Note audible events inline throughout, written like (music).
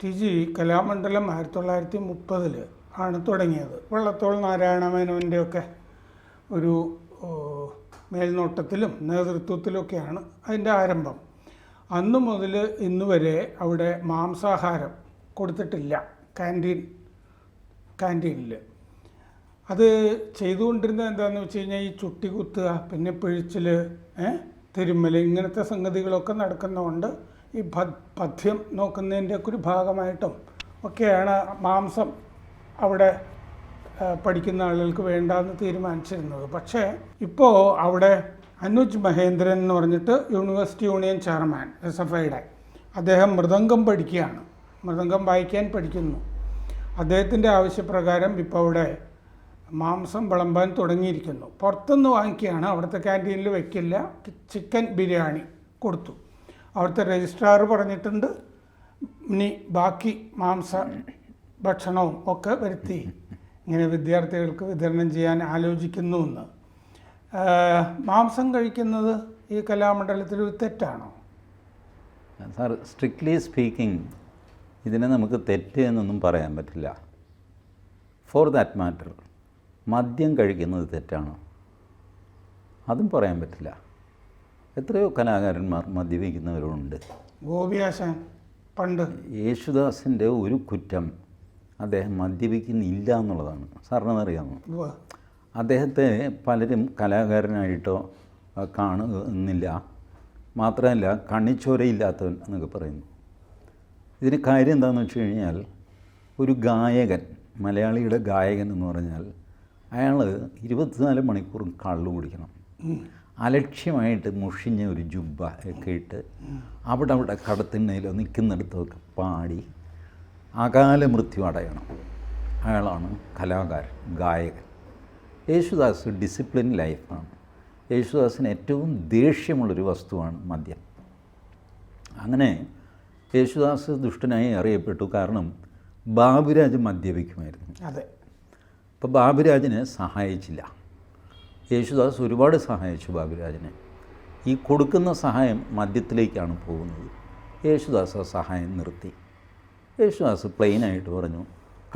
T G Kalamandalam ആയിരത്തി തൊള്ളായിരത്തി മുപ്പതിൽ ആണ് തുടങ്ങിയത്. വള്ളത്തോൾ നാരായണ മേനോന്റെ ഒക്കെ ഒരു മേൽനോട്ടത്തിലും നേതൃത്വത്തിലൊക്കെയാണ് അതിന്റെ ആരംഭം. അന്ന് മുതൽ ഇന്ന് വരെ അവിടെ മാംസാഹാരം കൊടുത്തിട്ടില്ല ക്യാന്റീൻ ക്യാന്റീനിൽ അത് ചെയ്തുകൊണ്ടിരുന്നത് എന്താണെന്ന് വെച്ച് കഴിഞ്ഞാൽ ഈ ചുട്ടി കുത്തുക പിന്നെ പിഴിച്ചിൽ തിരുമ്മൽ ഇങ്ങനത്തെ സംഗതികളൊക്കെ നടക്കുന്നതുകൊണ്ട് ഈ പഥ്യം നോക്കുന്നതിന്റെ ഒക്കെ ഒരു ഭാഗമായിട്ടും ഒക്കെയാണ് മാംസം അവിടെ പഠിക്കുന്ന ആളുകൾക്ക് വേണ്ടാന്ന് തീരുമാനിച്ചിരുന്നത്. പക്ഷേ ഇപ്പോൾ അവിടെ അനുജ് മഹേന്ദ്രൻ എന്ന് പറഞ്ഞിട്ട് university union chairman S F ഐയുടെ അദ്ദേഹം മൃദംഗം പഠിക്കുകയാണ്. മൃദംഗം വായിക്കാൻ പഠിക്കുന്നു. അദ്ദേഹത്തിന്റെ ആവശ്യപ്രകാരം ഇപ്പോൾ അവിടെ മാംസം വിളമ്പാൻ തുടങ്ങിയിരിക്കുന്നു. പുറത്തുനിന്ന് വാങ്ങിക്കുകയാണ്. അവിടുത്തെ ക്യാന്റീനിൽ വയ്ക്കില്ല ചിക്കൻ ബിരിയാണി കൊടുത്തു. അവിടുത്തെ രജിസ്ട്രാർ പറഞ്ഞിട്ടുണ്ട്. ഇനി ബാക്കി മാംസ ഭക്ഷണവും ഒക്കെ വരുത്തി ഇങ്ങനെ വിദ്യാർത്ഥികൾക്ക് വിതരണം ചെയ്യാൻ ആലോചിക്കുന്നുവെന്ന് മാംസം കഴിക്കുന്നത് ഈ കലാമണ്ഡലത്തിൽ ഒരു തെറ്റാണോ? സാർ സ്ട്രിക്ട്ലി സ്പീക്കിംഗ് ഇതിനെ നമുക്ക് തെറ്റ് എന്നൊന്നും പറയാൻ പറ്റില്ല. ഫോർ ദാറ്റ് മാറ്റർ മദ്യം കഴിക്കുന്നത് തെറ്റാണോ? അതും പറയാൻ പറ്റില്ല. എത്രയോ കലാകാരന്മാർ മദ്യപിക്കുന്നവരുണ്ട്. ഗോപിയാശാൻ പണ്ട്. യേശുദാസിന്റെ ഒരു കുറ്റം അദ്ദേഹം മദ്യപിക്കുന്നില്ല എന്നുള്ളതാണ്. സാറിന് അറിയാമോ അദ്ദേഹത്തെ പലരും കലാകാരനായിട്ടോ കാണുന്നില്ല മാത്രമല്ല കണ്ണിച്ചോരയില്ലാത്തവൻ എന്നൊക്കെ പറയുന്നു. ഇതിന് കാര്യം എന്താണെന്ന് വെച്ച് കഴിഞ്ഞാൽ ഒരു ഗായകൻ മലയാളിയുടെ ഗായകൻ എന്ന് പറഞ്ഞാൽ അയാൾ ഇരുപത്തിനാല് മണിക്കൂറും കള്ളു കുടിക്കണം. അലക്ഷ്യമായിട്ട് മുഷിഞ്ഞ ഒരു ജുബ്ബ ഒക്കെ ഇട്ട് അവിടെ അവിടെ കടത്തിണ്ണയിലോ നിൽക്കുന്നിടത്തൊക്കെ പാടി അകാല മൃത്യു അടയണം. അയാളാണ് കലാകാരൻ ഗായകൻ. യേശുദാസ് ഡിസിപ്ലിൻ ലൈഫാണ് യേശുദാസിന് ഏറ്റവും ദേഷ്യമുള്ളൊരു വസ്തുവാണ് മദ്യം. അങ്ങനെ യേശുദാസ് ദുഷ്ടനായി അറിയപ്പെട്ടു. കാരണം ബാബുരാജ് മദ്യപിക്കുമായിരുന്നു. അതെ. അപ്പോൾ ബാബുരാജിനെ സഹായിച്ചില്ല. യേശുദാസ് ഒരുപാട് സഹായിച്ചു ബാബുരാജിനെ. ഈ കൊടുക്കുന്ന സഹായം മദ്യത്തിലേക്കാണ് പോകുന്നത്. യേശുദാസ് ആ സഹായം നിർത്തി. യേശുദാസ് പ്ലെയിനായിട്ട് പറഞ്ഞു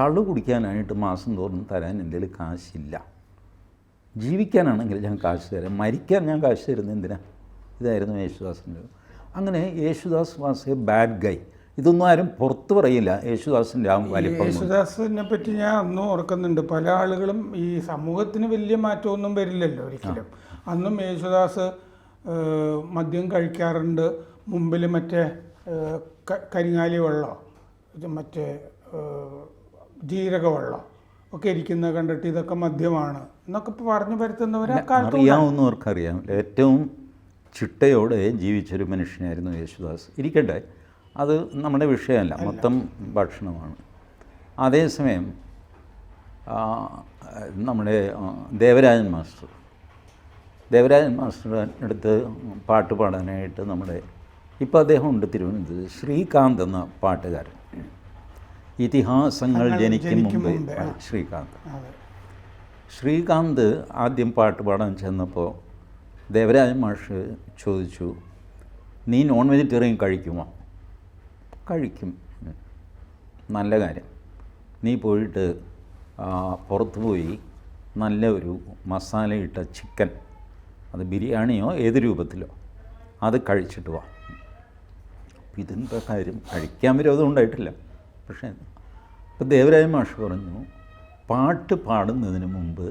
കള്ളു കുടിക്കാനായിട്ട് മാസം തോറും തരാൻ എന്റെ കാശില്ല. ജീവിക്കാനാണെങ്കിൽ ഞാൻ കാശ് തരാം. മരിക്കാൻ ഞാൻ കാശ് തരുന്നത് എന്തിനാ? ഇതായിരുന്നു യേശുദാസിന്റെ അങ്ങനെ Yesudas was a bad guy. ഇതൊന്നും ആരും പുറത്ത് പറയില്ല. യേശുദാസിന്റെ ആ വലിപ്പം. യേശുദാസിനെ പറ്റി ഞാൻ അന്നും ഓർക്കുന്നുണ്ട്. പല ആളുകളും ഈ സമൂഹത്തിന് വലിയ മാറ്റമൊന്നും വരില്ലല്ലോ ഒരിക്കലും. അന്നും യേശുദാസ് മദ്യം കഴിക്കാറുണ്ട്. മുമ്പിൽ മറ്റേ കരിങ്ങാലി വെള്ളം മറ്റേ ഏഹ്, ജീരക വെള്ളം ഒക്കെ ഇരിക്കുന്നത് കണ്ടിട്ട് ഇതൊക്കെ മദ്യമാണ് എന്നൊക്കെ പറഞ്ഞു വരുത്തുന്നവരെ അറിയാവുന്നവർക്കറിയാം ഏറ്റവും ചിട്ടയോടെ ജീവിച്ചൊരു മനുഷ്യനായിരുന്നു യേശുദാസ്. ഇരിക്കട്ടെ. അത് നമ്മുടെ വിഷയമല്ല മൊത്തം ഭക്ഷണമാണ്. അതേസമയം നമ്മുടെ ദേവരാജൻ മാസ്റ്റർ. ദേവരാജൻ മാസ്റ്ററുടെ അടുത്ത് പാട്ട് പാടാനായിട്ട് നമ്മുടെ ഇപ്പോൾ അദ്ദേഹം ഉണ്ട് തിരുവനന്തപുരത്ത് ശ്രീകാന്ത് എന്ന പാട്ടുകാരൻ. ഇതിഹാസങ്ങൾ ജനിക്കും മുമ്പേ. ശ്രീകാന്ത്. ശ്രീകാന്ത് ആദ്യം പാട്ട് പാടാൻ ചെന്നപ്പോൾ ദേവരാജൻ മാഷ് ചോദിച്ചു നീ നോൺ വെജിറ്റേറിയൻ കഴിക്കുമോ? കഴിക്കും. നല്ല കാര്യം. നീ പോയിട്ട് പുറത്ത് പോയി നല്ല ഒരു മസാലയിട്ട ചിക്കൻ അത് ബിരിയാണിയോ ഏത് രൂപത്തിലോ അത് കഴിച്ചിട്ട് വാ. ഇതെന്താ കാര്യം കഴിക്കാൻ വിരോധം ഉണ്ടായിട്ടില്ല. പക്ഷേ ഇപ്പം ദേവരായ മാഷ് പറഞ്ഞു പാട്ട് പാടുന്നതിന് മുമ്പ്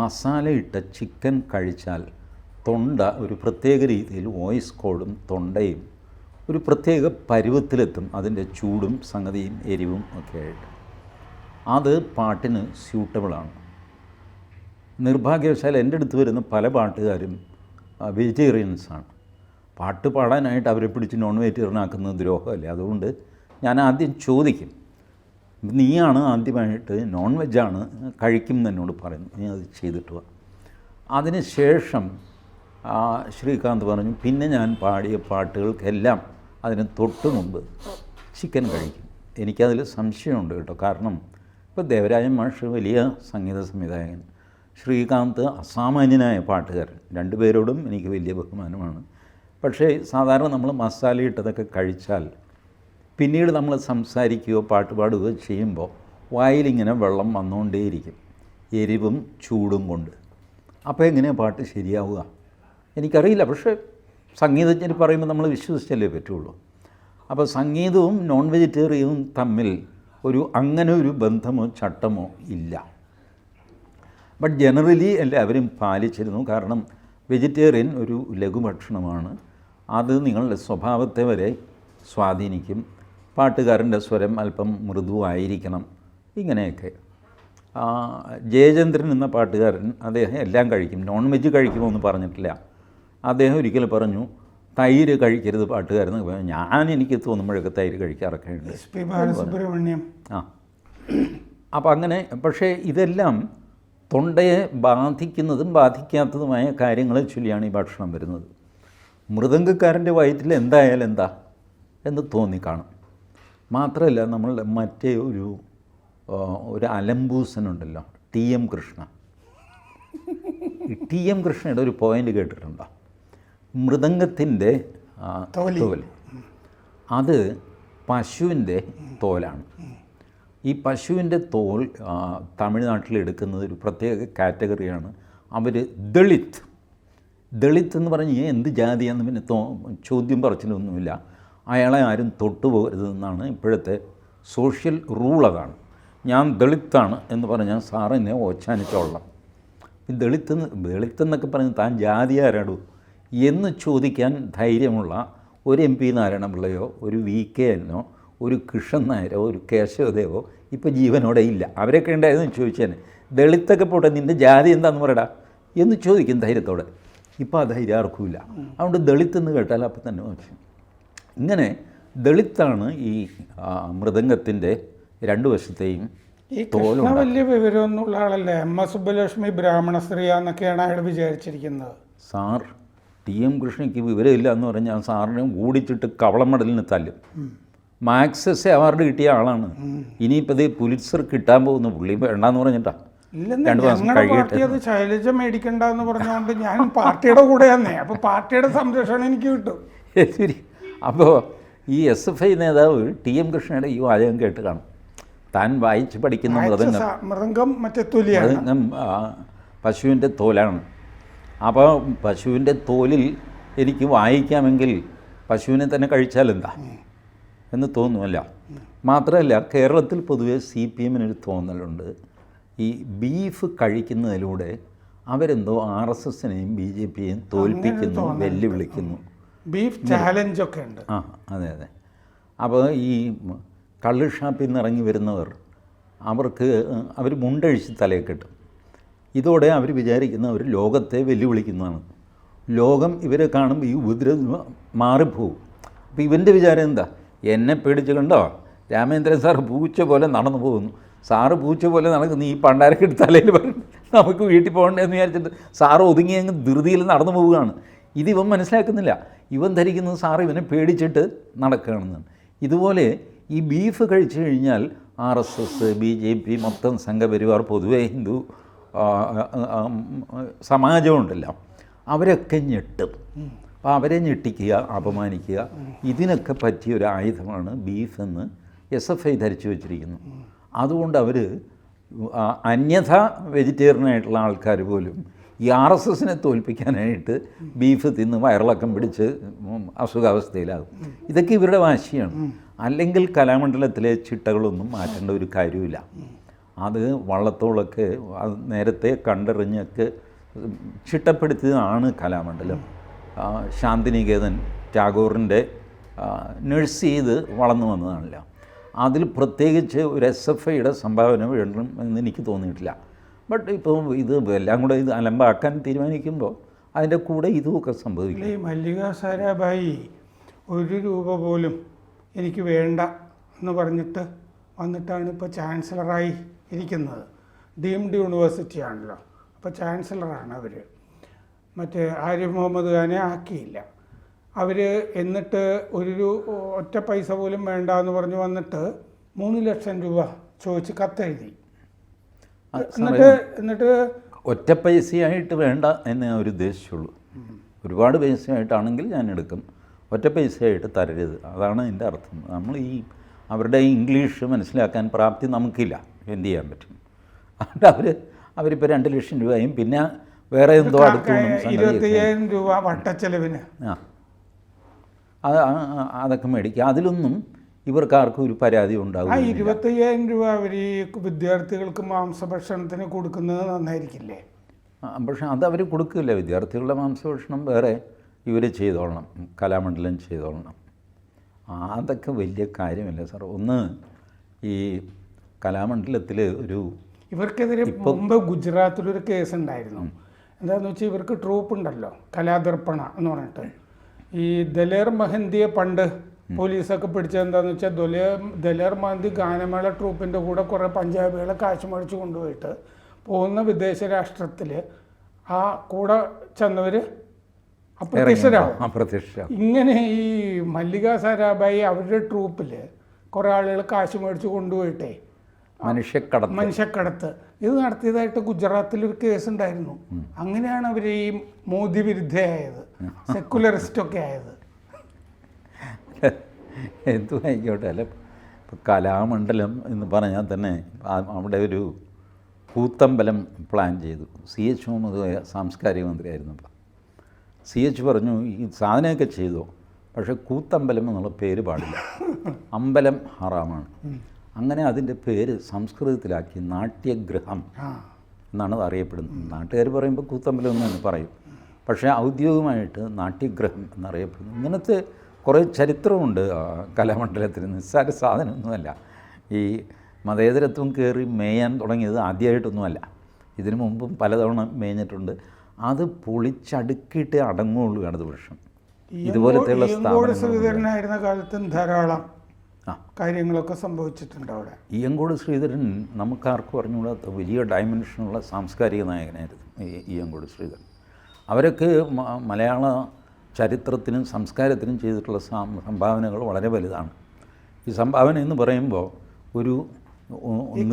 മസാലയിട്ട ചിക്കൻ കഴിച്ചാൽ തൊണ്ട ഒരു പ്രത്യേക രീതിയിൽ വോയിസ് കോഡും തൊണ്ടയും ഒരു പ്രത്യേക പരുവത്തിലെത്തും അതിന്റെ ചൂടും സംഗതിയും എരിവും ഒക്കെ ആയിട്ട്. അത് പാട്ടിന് സ്യൂട്ടബിളാണ് നിർഭാഗ്യവശാൽ എന്റെ അടുത്ത് വരുന്ന പല പാട്ടുകാരും വെജിറ്റേറിയൻസാണ് പാട്ട് പാടാനായിട്ട് അവരെ പിടിച്ച് നോൺ വെജിറ്റേറിയൻ ആക്കുന്നത് ദ്രോഹമല്ലേ? അതുകൊണ്ട് ഞാൻ ആദ്യം ചോദിക്കും നീയാണ് ആദ്യമായിട്ട് നോൺ വെജാണ് കഴിക്കും എന്ന് എന്നോട് പറയുന്നു നീ അത് ചെയ്തിട്ട് വാ. അതിന് ശേഷം ശ്രീകാന്ത് പറഞ്ഞു പിന്നെ ഞാൻ പാടിയ പാട്ടുകൾക്കെല്ലാം അതിന് തൊട്ട് മുമ്പ് ചിക്കൻ കഴിക്കും. എനിക്കതിൽ സംശയമുണ്ട് കേട്ടോ. കാരണം ഇപ്പോൾ ദേവരാജൻ മാഷ് വലിയ സംഗീത സംവിധായകൻ. ശ്രീകാന്ത് അസാമാന്യനായ പാട്ടുകാരൻ. രണ്ടുപേരോടും എനിക്ക് വലിയ ബഹുമാനമാണ്. പക്ഷേ സാധാരണ നമ്മൾ മസാല ഇട്ടതൊക്കെ കഴിച്ചാൽ പിന്നീട് നമ്മൾ സംസാരിക്കുകയോ പാട്ട് പാടുകയോ ചെയ്യുമ്പോൾ വായിലിങ്ങനെ വെള്ളം വന്നുകൊണ്ടേയിരിക്കും. എരിവും ചൂടും കൊണ്ട്. അപ്പോൾ എങ്ങനെയാണ് പാട്ട് ശരിയാവുക? എനിക്കറിയില്ല. പക്ഷേ സംഗീതജ്ഞർ പറയുമ്പോൾ നമ്മൾ വിശ്വസിച്ചല്ലേ പറ്റുള്ളൂ. അപ്പോൾ സംഗീതവും നോൺ വെജിറ്റേറിയനും തമ്മിൽ ഒരു അങ്ങനെ ഒരു ബന്ധമോ ചട്ടമോ ഇല്ല. ബട്ട് ജനറലി എല്ലാവരും പാലിച്ചിരുന്നു. കാരണം വെജിറ്റേറിയൻ ഒരു ലഘുഭക്ഷണമാണ്. അത് നിങ്ങളുടെ സ്വഭാവത്തെ വരെ സ്വാധീനിക്കും. പാട്ടുകാരന്റെ സ്വരം അല്പം മൃദുവായിരിക്കണം. ഇങ്ങനെയൊക്കെ. ജയചന്ദ്രൻ എന്ന പാട്ടുകാരൻ അദ്ദേഹം എല്ലാം കഴിക്കും. നോൺ വെജ് കഴിക്കുമോ എന്ന് പറഞ്ഞിട്ടില്ല. അദ്ദേഹം ഒരിക്കൽ പറഞ്ഞു തൈര് കഴിക്കരുത് പാട്ടുകാരെന്ന്. ഞാൻ എനിക്ക് തോന്നുമ്പോഴൊക്കെ തൈര് കഴിക്കാറൊക്കെ ഉണ്ട് എസ് പി ബാലസുബ്രഹ്മണ്യം. ആ. അപ്പം അങ്ങനെ പക്ഷേ ഇതെല്ലാം തൊണ്ടയെ ബാധിക്കുന്നതും ബാധിക്കാത്തതുമായ കാര്യങ്ങളെ ചൊല്ലിയാണ് ഈ ഭക്ഷണം വരുന്നത്. മൃദംഗക്കാരന്റെ വയറ്റിൽ എന്തായാലും എന്താ എന്ന് തോന്നിക്കാണും മാത്രമല്ല നമ്മൾ മറ്റേ ഒരു ഒരു അലംബൂസനുണ്ടല്ലോ T M Krishna. T M കൃഷ്ണയുടെ ഒരു പോയിന്റ് കേട്ടിട്ടുണ്ടോ? മൃദംഗത്തിന്റെ തോൽ. തോൽ അത് പശുവിന്റെ തോലാണ്. ഈ പശുവിന്റെ തോൽ തമിഴ്നാട്ടിൽ എടുക്കുന്നത് ഒരു പ്രത്യേക കാറ്റഗറിയാണ്. അവർ ദളിത്. ദളിത് എന്ന് പറഞ്ഞ് എന്ത് ജാതിയാന്ന്? പിന്നെ തോ ചോദ്യം പറച്ചിലൊന്നുമില്ല. അയാളെ ആരും തൊട്ടുപോകരുതെന്നാണ് ഇപ്പോഴത്തെ സോഷ്യൽ റൂൾ അതാണ്. ഞാൻ ദളിത്താണ് എന്ന് പറഞ്ഞാൽ സാറിനെ ഓച്ചാനിച്ചോളാം ഈ ദളിത്ത് ദളിത്ത് എന്നൊക്കെ പറഞ്ഞ് താൻ ജാതി ആരാടൂ എന്ന് ചോദിക്കാൻ ധൈര്യമുള്ള ഒരു എം പി നാരായണപിള്ളയോ ഒരു വി കെ എന്നോ ഒരു കൃഷ്ണൻ നായരോ ഒരു കേശവദേവോ ഇപ്പോൾ ജീവനോടെ ഇല്ല. അവരൊക്കെ ഉണ്ടായിരുന്നു ചോദിച്ചേനെ ദളിത്തൊക്കെ പോട്ടെ നിന്റെ ജാതി എന്താണെന്ന് പറയടാ എന്ന് ചോദിക്കും ധൈര്യത്തോടെ. ഇപ്പോൾ ആ ധൈര്യം ആർക്കുമില്ല അതുകൊണ്ട് ദളിത് എന്ന് കേട്ടാൽ അപ്പം തന്നെ മോശം ഇങ്ങനെ ദളിത്താണ് ഈ മൃദംഗത്തിന്റെ രണ്ട് വശത്തെയും ഈ കൃഷ്ണ വലിയ വിവരമൊന്നുമുള്ള ആളല്ലേ. എം എസ് സുബ്ബലക്ഷ്മി ബ്രാഹ്മണ സ്ത്രീയാന്നൊക്കെയാണ് അയാൾ വിചാരിച്ചിരിക്കുന്നത്. സാർ ടി എം കൃഷ്ണയ്ക്ക് വിവരമില്ല എന്ന് പറഞ്ഞാൽ സാറിനെ ഓടിച്ചിട്ട് കവളം മെഡലിന് തല്ലും. മാക്സസ് അവാർഡ് കിട്ടിയ ആളാണ്. ഇനിയിപ്പോൾ ഇത് പുലിറ്റ്സർ കിട്ടാൻ പോകുന്നു. പുള്ളി വേണ്ടാന്ന് പറഞ്ഞിട്ടാ. ഞങ്ങളുടെ ശൈലജ മേടിക്കണ്ട എന്ന് പറഞ്ഞുകൊണ്ട് ഞാൻ പാർട്ടിയുടെ കൂടെ തന്നെ അപ്പോൾ പാർട്ടിയുടെ സംരക്ഷണം എനിക്ക് കിട്ടും. ശരി. അപ്പോൾ ഈ എസ് എഫ് ഐ നേതാവ് ടി എം കൃഷ്ണയുടെ ഈ വാചകം കേട്ട് കാണും. താൻ വായിച്ച് പഠിക്കുന്ന മൃദംഗം. മൃദംഗം മറ്റേ തൊലിയാണ്. മൃദംഗം പശുവിന്റെ തോലാണ്. അപ്പോൾ പശുവിന്റെ തോലിൽ എനിക്ക് വായിക്കാമെങ്കിൽ പശുവിനെ തന്നെ കഴിച്ചാലെന്താ എന്ന് തോന്നുമല്ല. മാത്രമല്ല കേരളത്തിൽ പൊതുവെ സി പി എമ്മിനൊരു തോന്നലുണ്ട്. ഈ ബീഫ് കഴിക്കുന്നതിലൂടെ അവരെന്തോ ആർ എസ് എസിനെയും ബി ജെ പിയെയും തോൽപ്പിക്കുന്നു വെല്ലുവിളിക്കുന്നു. ബീഫ് ചാലഞ്ച് ഒക്കെ ഉണ്ട് ആ അതെ അതെ. അപ്പോൾ ഈ കള്ള് ഷാപ്പിൽ നിന്ന് ഇറങ്ങി വരുന്നവർ അവർക്ക് അവർ മുണ്ടഴിച്ച് തലയിൽ കെട്ടും ഇതോടെ അവർ വിചാരിക്കുന്ന അവർ ലോകത്തെ വെല്ലുവിളിക്കുന്നതാണ്. ലോകം ഇവരെ കാണുമ്പോൾ ഈ ഉപദ്രവം മാറിപ്പോവും. അപ്പോൾ ഇവന്റെ വിചാരം എന്താ? എന്നെ പേടിച്ച് കണ്ടോ? രാമേന്ദ്രൻ സാർ പൂച്ച പോലെ നടന്നു പോകുന്നു. സാറ് പൂച്ച പോലെ നടക്കുന്നു. ഈ പണ്ടാരക്കെട്ട് തലയിൽ പറഞ്ഞു നമുക്ക് വീട്ടിൽ പോകണ്ടേന്ന് വിചാരിച്ചിട്ട് സാറ് ഒതുങ്ങി ധൃതിയിൽ നടന്നു പോവുകയാണ്. ഇത് ഇവൻ മനസ്സിലാക്കുന്നില്ല. ഇവൻ ധരിക്കുന്നത് സാറ് ഇവനെ പേടിച്ചിട്ട് നടക്കുകയാണെന്ന് ഇതുപോലെ ഈ ബീഫ് കഴിച്ചു കഴിഞ്ഞാൽ R S S B J P മൊത്തം സംഘപരിവാർ പൊതുവേ ഹിന്ദു സമാജമുണ്ടല്ലോ. അവരൊക്കെ ഞെട്ടും. അപ്പോൾ അവരെ ഞെട്ടിക്കുക അപമാനിക്കുക ഇതിനൊക്കെ പറ്റിയ ഒരു ആയുധമാണ് ബീഫ് എന്ന് എസ് എഫ് ഐ ധരിച്ചു വച്ചിരിക്കുന്നു. അതുകൊണ്ട് അവർ അന്യഥ വെജിറ്റേറിയനായിട്ടുള്ള ആൾക്കാർ പോലും ഈ ആർ എസ് എസിനെ തോൽപ്പിക്കാനായിട്ട് ബീഫ് തിന്ന് വയറിളക്കം പിടിച്ച് അസുഖാവസ്ഥയിലാകും. ഇതൊക്കെ ഇവരുടെ വാശിയാണ്. അല്ലെങ്കിൽ കലാമണ്ഡലത്തിലെ ചിട്ടകളൊന്നും മാറ്റേണ്ട ഒരു കാര്യമില്ല അത് വള്ളത്തോളൊക്കെ നേരത്തെ കണ്ടെറിഞ്ഞൊക്കെ ചിട്ടപ്പെടുത്തിയതാണ് കലാമണ്ഡലം. ശാന്തിനികേതൻ ടാഗോറിന്റെ നഴ്സ് ചെയ്ത് വളർന്നു വന്നതാണല്ലോ. അതിൽ പ്രത്യേകിച്ച് ഒരു എസ് എഫ് ഐയുടെ സംഭാവന വേണം എന്ന് എനിക്ക് തോന്നിയിട്ടില്ല. ബട്ട് ഇപ്പോൾ ഇത് എല്ലാം കൂടെ ഇത് അലമ്പാക്കാൻ തീരുമാനിക്കുമ്പോൾ അതിന്റെ കൂടെ ഇതുമൊക്കെ സംഭവിക്കും. ഈ മല്ലിക സാരാഭായി ഒരു രൂപ പോലും എനിക്ക് വേണ്ട എന്ന് പറഞ്ഞിട്ട് വന്നിട്ടാണ് ഇപ്പോൾ ചാൻസലറായി ഇരിക്കുന്നത്. ഡീംഡ് യൂണിവേഴ്സിറ്റിയാണല്ലോ. അപ്പോൾ ചാൻസലറാണ് അവർ മറ്റേ ആരിഫ് മുഹമ്മദ് ഖാനെ ആക്കിയില്ല. അവർ എന്നിട്ട് ഒരു ഒറ്റ പൈസ പോലും വേണ്ട എന്ന് പറഞ്ഞ് വന്നിട്ട് മൂന്ന് ലക്ഷം രൂപ ചോദിച്ച് കത്തെഴുതി. എന്നിട്ട് എന്നിട്ട് ഒറ്റ പൈസയായിട്ട് വേണ്ട എന്ന് ഞാൻ ഒരു ഉദ്ദേശിച്ചുള്ളൂ. ഒരുപാട് പൈസയായിട്ടാണെങ്കിൽ ഞാൻ എടുക്കും. ഒറ്റ പൈസയായിട്ട് തരരുത്. അതാണ് എന്റെ അർത്ഥം. നമ്മൾ ഈ അവരുടെ ഇംഗ്ലീഷ് മനസ്സിലാക്കാൻ പ്രാപ്തി നമുക്കില്ല. എന്ത് ചെയ്യാൻ പറ്റും? അതുകൊണ്ട് അവർ അവരിപ്പോൾ രണ്ട് ലക്ഷം രൂപയും പിന്നെ വേറെ എന്തോ അടുത്ത് ഇരുപത്തിയ്യായിരം രൂപ വട്ടച്ചെലവിന്. ആ. അത് ആ- ആ- അതൊക്കെ മേടിക്കുക. അതിലൊന്നും ഇവർക്ക് ആർക്കും ഒരു പരാതി ആ ഉണ്ടാകും ഇരുപത്തയ്യായിരം രൂപ അവർ ഈ വിദ്യാർത്ഥികൾക്ക് മാംസഭക്ഷണത്തിന് കൊടുക്കുന്നത് നന്നായിരിക്കില്ലേ? പക്ഷേ അത് അവർ കൊടുക്കില്ല. വിദ്യാർത്ഥികളുടെ മാംസഭക്ഷണം വേറെ ഇവർ ചെയ്തോളണം. കലാമണ്ഡലം ചെയ്തോളണം. ആ, അതൊക്കെ വലിയ കാര്യമല്ല സാർ ഒന്ന് ഈ കലാമണ്ഡലത്തിൽ ഒരു ഇവർക്കെതിരെ മുമ്പ് ഗുജറാത്തിലൊരു കേസ് ഉണ്ടായിരുന്നു എന്താണെന്ന് വെച്ചാൽ ഇവർക്ക് ട്രൂപ്പ് ഉണ്ടല്ലോ കലാദർപ്പണ എന്ന് പറഞ്ഞിട്ട്. ഈ ദലേർ മഹന്തിയെ പണ്ട് പോലീസൊക്കെ പിടിച്ചത് എന്താണെന്ന് വെച്ചാൽ ദലേർ ദലേർ മഹന്തി ഗാനമേള ട്രൂപ്പിന്റെ കൂടെ കുറേ പഞ്ചാബികളെ കാശ് മേടിച്ച് കൊണ്ടുപോയിട്ട് പോകുന്ന വിദേശ രാഷ്ട്രത്തിൽ ആ കൂടെ ചെന്നവർ അപ്രത്യക്ഷരാകും അപ്രത്യക്ഷരാകും ഇങ്ങനെ ഈ മല്ലിക സാരാഭായി അവരുടെ ട്രൂപ്പിൽ കുറേ ആളുകൾ കാശ് മേടിച്ച് കൊണ്ടുപോയിട്ടേ മനുഷ്യക്കടത്ത്. മനുഷ്യക്കടത്ത്. ഇത് നടത്തിയതായിട്ട് ഗുജറാത്തിൽ ഒരു കേസ് ഉണ്ടായിരുന്നു. അങ്ങനെയാണ് അവർ ഈ മോദി വിരുദ്ധയായത് സെക്കുലറിസ്റ്റ് ഒക്കെ ആയത്. (laughs) എന്തു ആയിക്കോട്ടെ അല്ല ഇപ്പോൾ കലാമണ്ഡലം എന്ന് പറഞ്ഞാൽ തന്നെ അവിടെ ഒരു കൂത്തമ്പലം പ്ലാൻ ചെയ്തു. സി എച്ച് മുഹമ്മദ് സാംസ്കാരിക മന്ത്രിയായിരുന്നപ്പോൾ സി എച്ച് പറഞ്ഞു ഈ സാധനമൊക്കെ ചെയ്തു. പക്ഷേ കൂത്തമ്പലം എന്നുള്ള പേര് പാടില്ല. അമ്പലം ഹറാമാണ്. അങ്ങനെ അതിന്റെ പേര് സംസ്കൃതത്തിലാക്കി നാട്യഗ്രഹം എന്നാണ് അത് അറിയപ്പെടുന്നത്. നാട്ടുകാർ പറയുമ്പോൾ കൂത്തമ്പലം എന്ന് പറയും. പക്ഷേ ഔദ്യോഗികമായിട്ട് നാട്യഗ്രഹം എന്നറിയപ്പെടുന്നു. ഇങ്ങനത്തെ കുറേ ചരിത്രമുണ്ട് കലാമണ്ഡലത്തിൽ കലാമണ്ഡലത്തിന്. നിസ്സാര സാധനമൊന്നുമല്ല. ഈ മതേതരത്വം കയറി മേയാൻ തുടങ്ങിയത് ആദ്യമായിട്ടൊന്നുമല്ല. ഇതിനു മുമ്പും പലതവണ മേഞ്ഞിട്ടുണ്ട്. അത് പൊളിച്ചടുക്കിയിട്ടേ അടങ്ങുകയുള്ളൂ ഇടതുപക്ഷം ഇതുപോലത്തെയുള്ള കാലത്തും ധാരാളം കാര്യങ്ങളൊക്കെ സംഭവിച്ചിട്ടുണ്ട് അവിടെ. ഇയങ്കോട് ശ്രീധരൻ നമുക്കാർക്കും അറിഞ്ഞുകൂടാത്ത വലിയ ഡയമെൻഷനുള്ള സാംസ്കാരിക നായകനായിരുന്നു ഇയങ്കോട് ശ്രീധരൻ. അവരൊക്കെ മലയാള ചരിത്രത്തിനും സംസ്കാരത്തിനും ചെയ്തിട്ടുള്ള സംഭാവനകൾ വളരെ വലുതാണ്. ഈ സംഭാവന എന്ന് പറയുമ്പോൾ ഒരു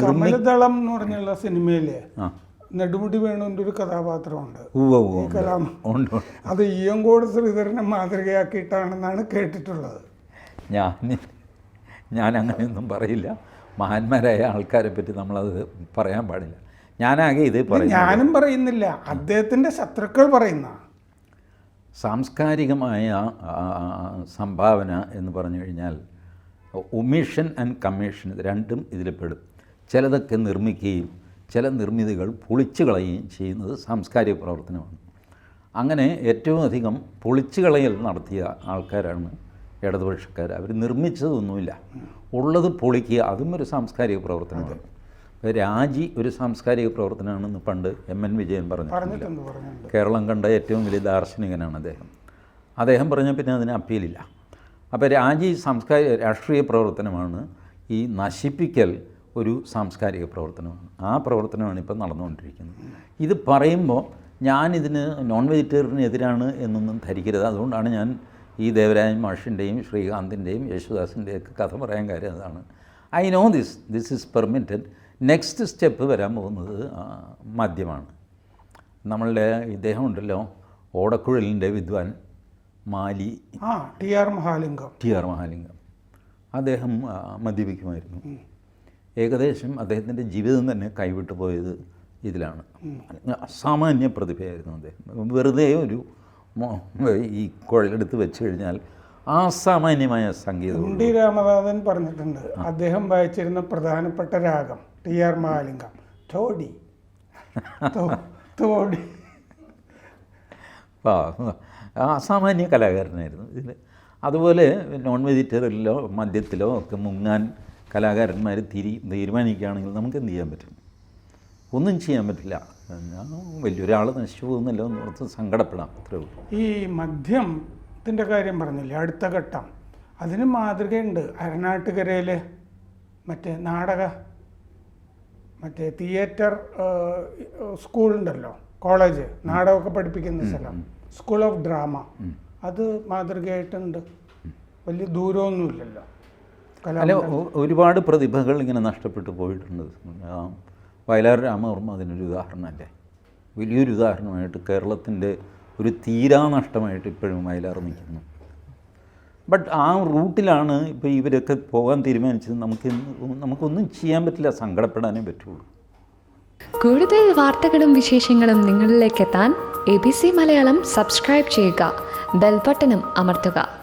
കമലദളം എന്ന് പറഞ്ഞുള്ള സിനിമയിലെ നെടുമുടി വേണുവിന്റെ ഒരു കഥാപാത്രമുണ്ട്. ഉണ്ട്. അത് ഈയങ്കോട് ശ്രീധരനെ മാതൃകയാക്കിയിട്ടാണെന്നാണ് കേട്ടിട്ടുള്ളത്. ഞാൻ ഞാൻ അങ്ങനെയൊന്നും പറയില്ല. മഹാന്മാരായ ആൾക്കാരെ പറ്റി നമ്മളത് പറയാൻ പാടില്ല. ഞാനാകെ ഇത് പറയും ഞാനും പറയുന്നില്ല. അദ്ദേഹത്തിന്റെ ശത്രുക്കൾ പറയുന്ന. സാംസ്കാരികമായ സംഭാവന എന്ന് പറഞ്ഞു കഴിഞ്ഞാൽ ഒമിഷൻ ആൻഡ് കമ്മീഷൻ രണ്ടും ഇതിൽ പെടും. ചിലതൊക്കെ നിർമ്മിക്കുകയും ചില നിർമ്മിതികൾ പൊളിച്ചു കളയുകയും ചെയ്യുന്നത് സാംസ്കാരിക പ്രവർത്തനമാണ്. അങ്ങനെ ഏറ്റവും അധികം പൊളിച്ചു കളയൽ നടത്തിയ ആൾക്കാരാണ് ഇടതുപക്ഷക്കാർ. അവർ നിർമ്മിച്ചതൊന്നുമില്ല. ഉള്ളത് പൊളിക്കുക അതും ഒരു സാംസ്കാരിക പ്രവർത്തനമാണ്. രാജി ഒരു സാംസ്കാരിക പ്രവർത്തനമാണെന്ന് പണ്ട് എം എൻ വിജയൻ പറഞ്ഞു കേരളം കണ്ട ഏറ്റവും വലിയ ദാർശനികനാണ് അദ്ദേഹം. അദ്ദേഹം പറഞ്ഞ പിന്നെ അതിന് അപ്പീലില്ല. അപ്പോൾ രാജി സാംസ്കാരിക രാഷ്ട്രീയ പ്രവർത്തനമാണ് ഈ നശിപ്പിക്കൽ ഒരു സാംസ്കാരിക പ്രവർത്തനമാണ്. ആ പ്രവർത്തനമാണ് ഇപ്പം നടന്നുകൊണ്ടിരിക്കുന്നത്. ഇത് പറയുമ്പോൾ ഞാനിതിന് നോൺ വെജിറ്റേറിയനെതിരാണ് എന്നൊന്നും ധരിക്കരുത്. അതുകൊണ്ടാണ് ഞാൻ ഈ ദേവരാജൻ മാഷിന്റെയും ശ്രീകാന്തിന്റെയും യേശുദാസിന്റെയും ഒക്കെ കഥ പറയാൻ കാര്യം അതാണ്. I know this this is permitted next step വരാൻ പോകുന്നത് മദ്യമാണ്. നമ്മളുടെ ഇദ്ദേഹം ഉണ്ടല്ലോ ഓടക്കുഴലിന്റെ വിദ്വാൻ മാലി. ആ T R Mahalingam. T R Mahalingam. അദ്ദേഹം മദ്യപിക്കുമായിരുന്നു. ഏകദേശം അദ്ദേഹത്തിന്റെ ജീവിതം തന്നെ കൈവിട്ടു പോയത് ഇതിലാണ്. അസാമാന്യ പ്രതിഭയായിരുന്നു അദ്ദേഹം. വെറുതെ ഒരു ഈ കുഴലെടുത്ത് വെച്ച് കഴിഞ്ഞാൽ അസാമാന്യമായ സംഗീതം ഡി രാമനാഥൻ പറഞ്ഞിട്ടുണ്ട് അദ്ദേഹം വായിച്ചിരുന്ന പ്രധാനപ്പെട്ട രാഗം ടി ആർ മഹാലിംഗം തോടി തോടി. അസാമാന്യ കലാകാരനായിരുന്നു. ഇതിൽ അതുപോലെ നോൺ വെജിറ്റേറിയനിലോ മദ്യത്തിലോ ഒക്കെ മുങ്ങാൻ കലാകാരന്മാർ തിരി തീരുമാനിക്കുകയാണെങ്കിൽ നമുക്ക് എന്ത് ചെയ്യാൻ പറ്റും? ഒന്നും ചെയ്യാൻ പറ്റില്ല. ഞാൻ വലിയൊരാൾ നശിച്ചു പോകുന്നല്ലോ എന്ന് ഓർത്ത് സങ്കടപ്പെടാം അത്രേ ഉള്ളൂ. ഈ മദ്യത്തിന്റെ കാര്യം പറഞ്ഞില്ലേ അടുത്ത ഘട്ടം. അതിന് മാതൃകയുണ്ട്. അരനാട്ടുകരയിൽ മറ്റേ നാടക മറ്റേ തിയേറ്റർ സ്കൂളുണ്ടല്ലോ കോളേജ് നാടകമൊക്കെ പഠിപ്പിക്കുന്ന സ്ഥലം. സ്കൂൾ ഓഫ് ഡ്രാമ അത് മാതൃകയായിട്ടുണ്ട്. വലിയ ദൂരമൊന്നുമില്ലല്ലോ. അല്ല ഒരുപാട് പ്രതിഭകൾ ഇങ്ങനെ നഷ്ടപ്പെട്ടു പോയിട്ടുണ്ട്. വയലാർ രാമവർമ്മ അതിനൊരു ഉദാഹരണമല്ലേ? വലിയൊരു ഉദാഹരണമായിട്ട് കേരളത്തിന്റെ ഒരു തീരാനഷ്ടമായിട്ട് ഇപ്പോഴും വയലാർ നിൽക്കുന്നു. ബട്ട് ആ റൂട്ടിലാണ് ഇപ്പോൾ ഇവരൊക്കെ പോകാൻ തീരുമാനിച്ചത്. നമുക്ക് നമുക്കൊന്നും ചെയ്യാൻ പറ്റില്ല. സങ്കടപ്പെടാനേ പറ്റുള്ളൂ. കൂടുതൽ വാർത്തകളും വിശേഷങ്ങളും നിങ്ങളിലേക്ക് എത്താൻ A B C Malayalam subscribe ചെയ്യുക. ബെൽബട്ടനും അമർത്തുക.